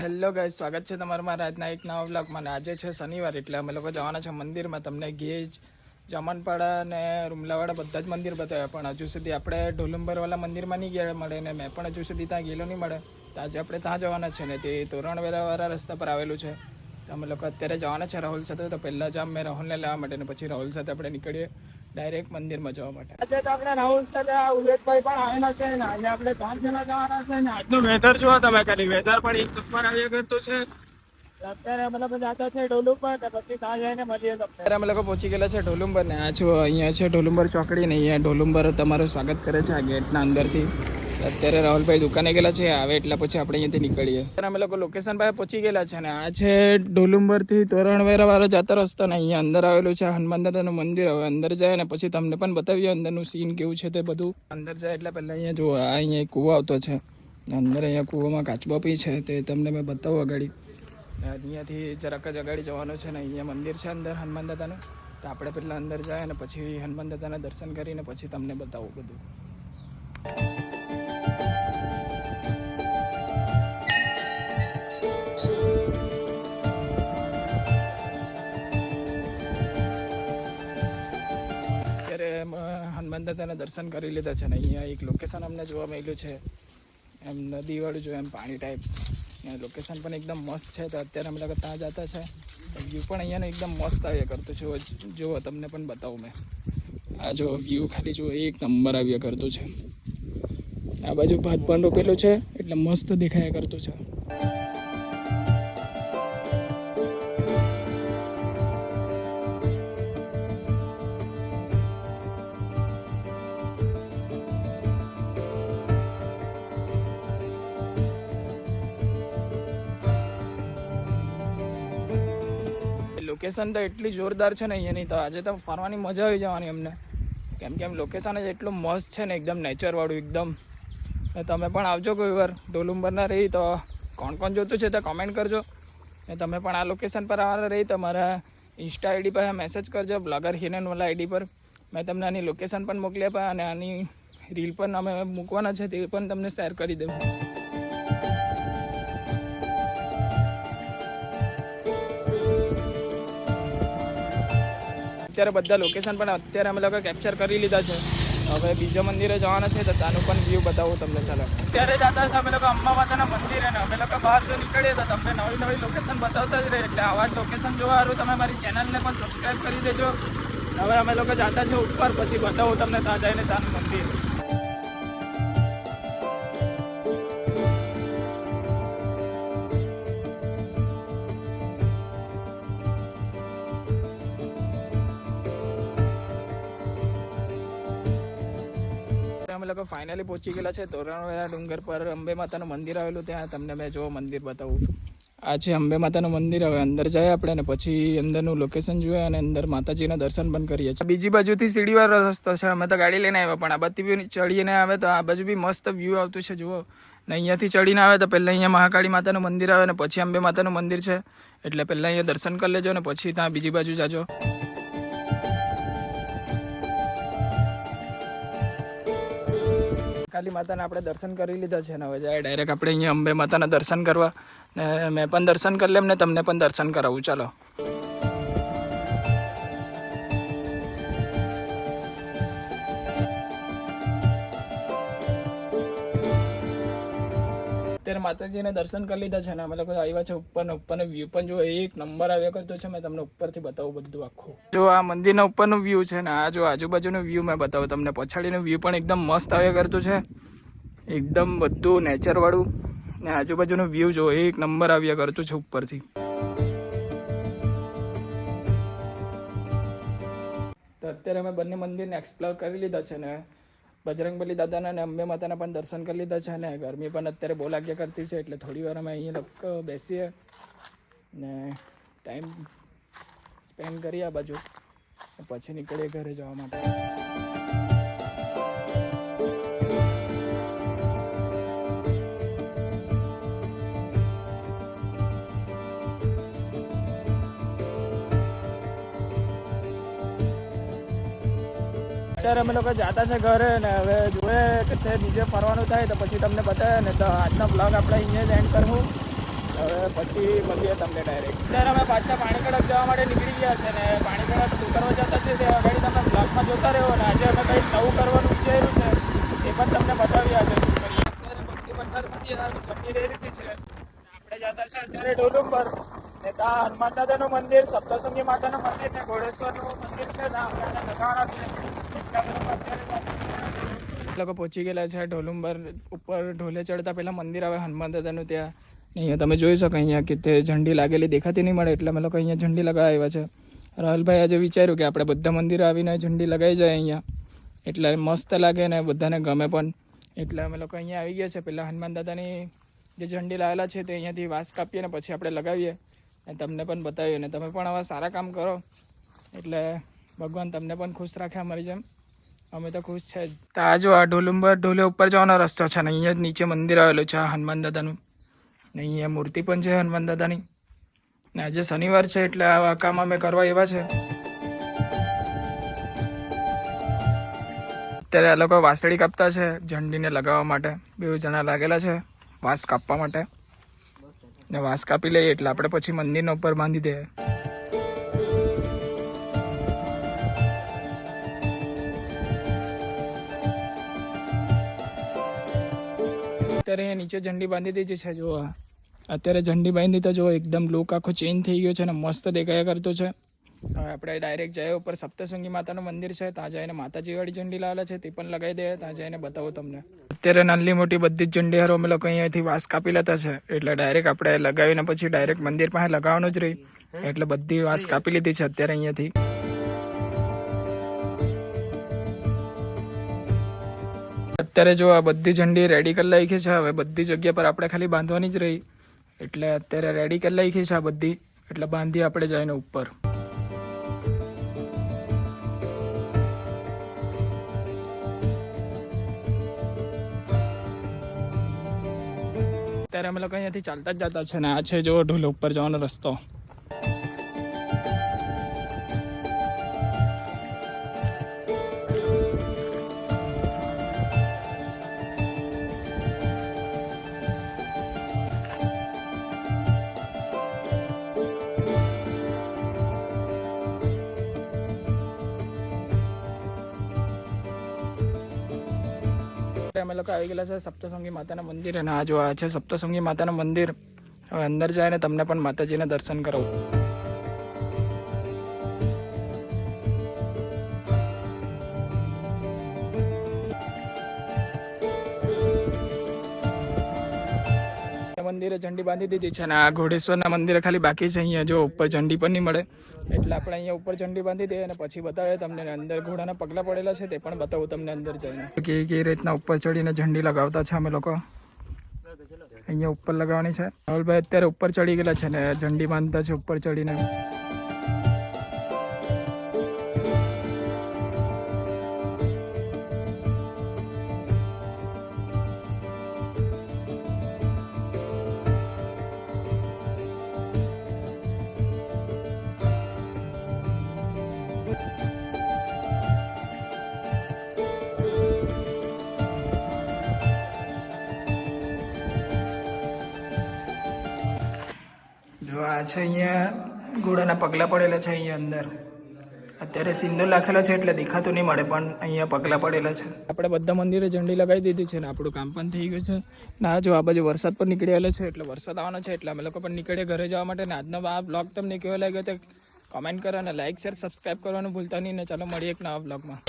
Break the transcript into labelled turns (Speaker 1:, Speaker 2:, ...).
Speaker 1: Hello guys, સ્વાગત છે તમારું મારા આજના એક નવા બ્લોગમાં આજે છે શનિવાર, એટલે અમે લોકો જવાના છે મંદિરમાં. તમને ગેજ જમનપાડા અને રૂમલાવાડા બધા જ મંદિર બતાવ્યા. પણ હજુ સુધી આપણે ઢોલુંબરવાળા મંદિરમાં નહીં ગયા મળે ને મેં પણ હજુ સુધી ત્યાં ગયેલો નહીં મળે. તો આજે આપણે ત્યાં જવાના છે ને તે તોરણવેરાવાળા રસ્તા પર આવેલું છે. અમે લોકો અત્યારે જવાના છે રાહુલ સાથે. તો પહેલાં જ આમ મેં રાહુલને લેવા માટે ને પછી રાહુલ સાથે આપણે નીકળીએ. ડાયરેક્ટ મંદિરમાં જવા માટે. આજે તો આપણે રાહુલ સાથે ઉમેશભાઈ પણ આવેલા છે ને આજે આપણે પાંચ જણા જવાના છે ને. આજનું વેધર જુઓ તમે ખાલી વેધર પણ એક નંબર આવ્યા કરતું છે. અત્યારે અમે લોકો જતા છે ઢોલુંબર ને પછી ત્યાં જઈને મળીએ અત્યારે અમે લોકો પહોંચી ગયેલા છે ઢોલુંબર ને. આ જો અહીંયા છે ઢોલુંબર ચોકડી ને અહીંયા ઢોલુંબર તમારું સ્વાગત કરે છે આ ગેટના અંદરથી. અત્યારે રાહુલભાઈ દુકાને ગયેલા છે, આવે એટલે પછી આપણે અહીંયાથી નીકળીએ. અમે લોકો લોકેશન પાસે પહોંચી ગયેલા છે અને આ છે ડોલુંબરથી તોરણવેરા વાળો જતો રસ્તો ને અહીંયા અંદર આવેલું છે, હનુમાન દાદાનું મંદિર. હવે અંદર જાય ને પછી તમને પણ બતાવીએ અંદરનું સીન કેવું છે તે બધું. અંદર જાય એટલે પહેલાં અહીંયા જુઓ, આ અહીંયા કૂવો આવતો છે. અંદર અહીંયા કૂવામાં કાચબો બી છે તે તમને મેં બતાવું અગાડી અહીંયાથી જરાક જ અગાડી જવાનું છે ને અહીંયા મંદિર છે અંદર હનુમાન દાદાનું. તો આપણે પહેલાં અંદર જાય અને પછી હનુમાન દાદાના દર્શન કરીને પછી તમને બતાવું બધું. દાદાના દર્શન કરી લીધા છે ને અહીંયા એક લોકેશન અમને જોવા મળ્યું છે. એમ નદીવાળું જો એમ પાણી ટાઈપ લોકેશન પણ એકદમ મસ્ત છે, તો અત્યારે અમે લોકો ત્યાં જતા છે. વ્યૂ પણ અહીંયાનો એકદમ મસ્ત આવ્યા કરતું છે. જુઓ, તમને પણ બતાવું મેં. આ જો વ્યૂ ખાલી જુઓ, એક નંબર આવ્યા કરતું છે. આ બાજુ ભાત પણ રોપેલો છે? એટલે મસ્ત દેખાયા કરતું છે. લોકેશન તો એટલી જોરદાર છે ને અહીંયાની તો આજે તો ફરવાની મજા આવી જવાની અમને. કેમ કે એમ લોકેશન જ એટલું મસ્ત છે ને એકદમ નેચરવાળું એકદમ. ને તમે પણ આવજો કોઈ વાર ડોલુંબરના રહી તો કોણ કોણ જોતું છે તો કમેન્ટ કરજો. ને તમે પણ આ લોકેશન પર આવવાના રહી તો મારા ઇન્સ્ટા આઈડી પર મેસેજ કરજો બ્લોગર હિરેનવાલા આઈડી પર. મેં તમને આની લોકેશન પણ મોકલી આપ્યા અને આની રીલ પણ અમે મૂકવાના છે તે પણ તમને શેર કરી દઉં. અત્યારે બધા લોકેશન પણ અત્યારે અમે લોકો કેપ્ચર કરી લીધા છે. હવે બીજા મંદિરે જવાના છે તો ત્યાંનું પણ વ્યૂ બતાવું તમને, ચાલો. અત્યારે જતા છે અમે લોકો અંબા માતાના મંદિરે ને અમે લોકો બહાર જો નીકળીએ તો તમને નવી નવી લોકેશન બતાવતા જ રહે એટલે આવા લોકેશન જોવા સારું તમે મારી ચેનલને પણ સબસ્ક્રાઈબ કરી દેજો. હવે અમે લોકો જતા છે ઉપર, પછી બતાવું તમને ત્યાં જઈને ત્યાંનું મંદિર. લોકો ફાઇનલી પહોંચી ગયેલા છે. તોરણવેરા ડુંગર પર અંબે માતાનું મંદિર આવેલું ત્યાં. તમને મેં જો મંદિર બતાવું આ છે અંબે માતાનું મંદિર. હવે અંદર જાય આપણે ને પછી અંદરનું લોકેશન જોઈએ અને અંદર માતાજીના દર્શન પણ કરીએ છીએ. બીજી બાજુથી સીડીવાળો રસ્તો છે. અમે તો ગાડી લઈને આવ્યા, પણ આ બધી ચડીને આવે તો આ બાજુ બી મસ્ત વ્યૂ આવતું છે, જુઓ. ને અહીંયાથી ચડીને આવે તો પહેલાં અહીંયા મહાકાળી માતાનું મંદિર આવે ને પછી અંબે માતાનું મંદિર છે. એટલે પહેલાં અહીંયા દર્શન કરી લેજો ને પછી ત્યાં બીજી બાજુ જાજો. કાલી માતાના આપણે દર્શન કરી લીધા છે ને હવે જાય ડાયરેક્ટ આપણે અહીંયા અંબે માતાના દર્શન કરવા. ને મેં પણ દર્શન કરી લેમ ને તમને પણ દર્શન કરાવું. ચાલો. અત્યારે માતાજીને દર્શન કરી લીધા છે ને અમે લોકો આવ્યા છે ઉપર ને ઉપરનો વ્યૂ પણ જો એક નંબર આવ્યા કરતો છે, મેં તમને ઉપરથી બતાવું બધું આખું. જો આ મંદિરના ઉપરનું વ્યૂ છે ને, આ જો આજુબાજુનું વ્યૂ મેં બતાવું તમને, પછાડીનું વ્યૂ પણ એકદમ મસ્ત આવ્યા કરતું છે. એકદમ બધું નેચરવાળું ને આજુબાજુનો વ્યૂ જો એક નંબર આવ્યા કરતું છે ઉપરથી. અત્યારે અમે બંને મંદિરને એક્સપ્લોર કરી લીધા છે ને બજરંગબલી દાદાના અને અંબે માતાના પણ દર્શન કરી લીધા છે ને ગરમી પણ અત્યારે બહુ કરતી છે એટલે થોડી વાર અમે અહીંયા લોકો બેસીએ ને ટાઈમ સ્પેન્ડ કરીએ આ બાજુ. પછી નીકળીએ ઘરે જવા માટે. અત્યારે અમે લોકો જાતા છે ઘરે ને હવે જોઈએ કે તે બીજે ફરવાનું થાય તો પછી તમને બતાવે ને તો આજનો બ્લોગ આપણે અહીંયા જ એન્ડ કરવું. હવે પછી મળીએ તમને ડાયરેક્ટ અત્યારે અમે પાછા પાણી કડક જવા માટે નીકળી ગયા છે ને પાણી કડક શું કરવા જતા છે તે આગળ તમે બ્લોગમાં જોતા રહ્યો ને આજે અમે કંઈક નવું કરવાનું વિચાર્યું છે એ પણ તમને બતાવી આજે શું કરીએ અત્યારે ભક્તિ પંદર જમી રહી રીતે છે. આપણે જતા છે અત્યારે ડોલુંબર ને ત્યાં હનુમાન દાદાનું મંદિર સપ્તસંગી માતાનું મંદિર ને ઘોડેશ્વરનું મંદિર છે ત્યાં આપણે લગાવવાના છે. લોકો પહોંચી ગયેલા છે ઢોલુંબર ઉપર ઢોલે ચડતા પહેલાં મંદિર આવે, હનુમાન દાદાનું ત્યાં. અહીંયા તમે જોઈ શકો અહીંયા કે તે ઝંડી લાગેલી દેખાતી નહીં મળે એટલે અમે લોકો અહીંયા ઝંડી લગાવી આવ્યા છે. રાહુલભાઈ આજે વિચાર્યું કે આપણે બધા મંદિરે આવીને ઝંડી લગાવી જાય અહીંયા. એટલે મસ્ત લાગે ને બધાને ગમે પણ. એટલે અમે લોકો અહીંયા આવી ગયા છે. પહેલાં હનુમાન દાદાની જે ઝંડી લાવેલા છે તે અહીંયાથી વાસ કાપીએ ને પછી આપણે લગાવીએ. અને તમને પણ બતાવીએ. ને તમે પણ આવા સારા કામ કરો. એટલે ભગવાન તમને પણ ખુશ રાખે અમારી જેમ. અમે તો ખુશ છે તો આ જો આ ઢોલુંબર ઢોલે ઉપર જવાનો રસ્તો છે ને, અહીંયા જ નીચે મંદિર આવેલું છે આ હનુમાન દાદાનું. ને અહીંયા મૂર્તિ પણ છે હનુમાન દાદાની. ને આજે શનિવાર છે એટલે આવા કામ અમે કરવા એવા છે. અત્યારે આ લોકો વાસળી કાપતા છે, ઝંડીને લગાવવા માટે. બે જણા લાગેલા છે, વાસ કાપવા માટે. ને વાસ કાપી લઈએ એટલે આપણે પછી મંદિરના ઉપર બાંધી દઈએ. અત્યારે અહીંયા નીચે ઝંડી બાંધી દીધી છે જો અત્યારે ઝંડી બાંધી તો જો એકદમ લુક આખો ચેન્જ થઈ ગયો છે ને મસ્ત દેખાયા કરતો છે. હવે આપણે ડાયરેક્ટ જાય ઉપર સપ્તશૃંગી માતાનું મંદિર છે, ત્યાં જઈને માતાજીવાળી ઝંડી લાવેલા છે, તે પણ લગાવી દે, ત્યાં જઈને બતાવું તમને. અત્યારે નાની મોટી બધી જ ઝંડી હારો અમે લોકો અહીંયાથી વાસ કાપી લેતા છે, એટલે ડાયરેક્ટ આપણે લગાવીને પછી ડાયરેક્ટ મંદિર પાસે લગાવવાનું જ રહી. એટલે બધી વાસ કાપી લીધી છે અત્યારે અહીંયાથી. અત્યારે જો આ બધી ઝંડી રેડી કરી નાખી છે, હવે બધી જગ્યા પર આપણે ખાલી બાંધવાની જ રહી. એટલે અત્યારે રેડી કરી નાખી છે આ બધી, એટલે બાંધી આપણે જઈને ઉપર. અત્યારે અમે લોકો અહીંયાથી ચાલતા જ જતા છે ને, આ છે જો ઢોલ ઉપર જવાનો રસ્તો. અત્યારે અમે લોકો આવી ગયેલા છે સપ્તસંગી માતાના મંદિર અને આ જો આ છે સપ્તસંગી માતાનું મંદિર. હવે અંદર જાય ને તમને પણ માતાજીના દર્શન કરાવું. મંદિરે ઝંડી બાંધી દીધી છે અને આ ઘોડેશ્વરના મંદિરે ખાલી બાકી છે અહીંયા જો ઉપર ઝંડી પણ નહીં મળે. એટલે આપણે અહીંયા ઉપર ઝંડી બાંધી દઈએ અને પછી બતાવે તમને અંદર ઘોડાના પગલા પડેલા છે તે પણ બતાવું તમને અંદર જઈને. કે કઈ રીતના ઉપર ચડીને ઝંડી લગાવતા છે અમે લોકો. અહીંયા ઉપર લગાવવાની છે. રાહુલભાઈ અત્યારે ઉપર ચડી ગયેલા છે ને, ઝંડી બાંધતા છે ઉપર ચડીને. જો આ છે અહીંયા ઘોડાના પગલાં પડેલા છે અહીંયા અંદર. અત્યારે સિંદૂર લખેલો છે એટલે દેખાતું નહીં મળે, પણ અહીંયા પગલાં પડેલા છે. આપણે બધા મંદિરે ઝંડી લગાવી દીધી છે ને આપણું કામ પણ થઈ ગયું છે. ના જો આ બાજુ વરસાદ પણ નીકળી આવેલો છે, એટલે વરસાદ આવવાનો છે, એટલે અમે લોકો પણ નીકળીએ ઘરે જવા માટે. ને આજનો આ બ્લોગ તમને કેવો લાગ્યો તે કમેન્ટ કરો અને લાઇક શેર સબસ્ક્રાઈબ કરવાનું ભૂલતા નહીં. ને ચાલો મળીએ એક નવા બ્લોગમાં